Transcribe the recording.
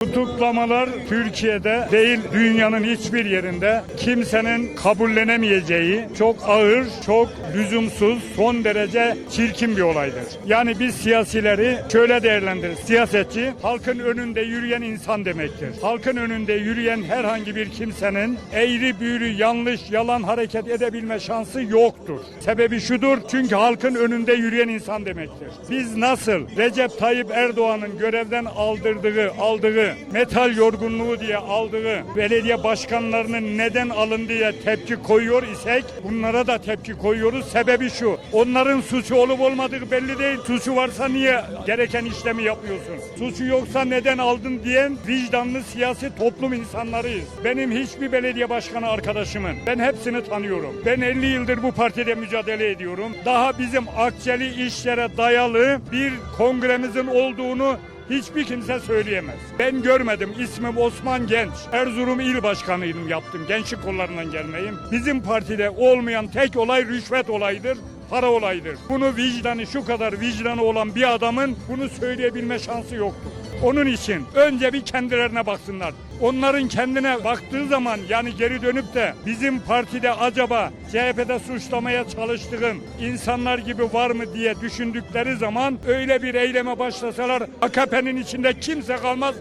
Tutuklamalar Türkiye'de değil dünyanın hiçbir yerinde kimsenin kabullenemeyeceği çok ağır, çok lüzumsuz, son derece çirkin bir olaydır. Yani biz siyasileri şöyle değerlendiririz. Siyasetçi halkın önünde yürüyen insan demektir. Halkın önünde yürüyen herhangi bir kimsenin eğri büğrü yanlış yalan hareket edebilme şansı yoktur. Sebebi şudur çünkü halkın önünde yürüyen insan demektir. Biz nasıl Recep Tayyip Erdoğan'ın görevden aldırdığı, aldığı metal yorgunluğu diye aldığı belediye başkanlarının neden alındığı tepki koyuyor isek bunlara da tepki koyuyoruz. Sebebi şu. Onların suçu olup olmadığı belli değil. Suçu varsa niye gereken işlemi yapmıyorsun? Suçu yoksa neden aldın diyen vicdanlı siyasi toplum insanlarıyız. Benim hiçbir belediye başkanı arkadaşımın ben hepsini tanıyorum. Ben 50 yıldır bu partide mücadele ediyorum. Daha bizim akçeli işlere dayalı bir kongremizin olduğunu Hiçbir kimse söyleyemez. Ben görmedim. İsmim Osman Genç. Erzurum İl Başkanıydım yaptım. Gençlik kollarından gelmeyim. Bizim partide olmayan tek olay rüşvet olayıdır. Para olayıdır. Bunu vicdanı şu kadar vicdanı olan bir adamın bunu söyleyebilme şansı yoktur. Onun için önce bir kendilerine baksınlar. Onların kendine baktığı zaman yani geri dönüp de bizim partide acaba CHP'de suçlamaya çalıştığım insanlar gibi var mı diye düşündükleri zaman öyle bir eyleme başlasalar AKP'nin içinde kimse kalmaz.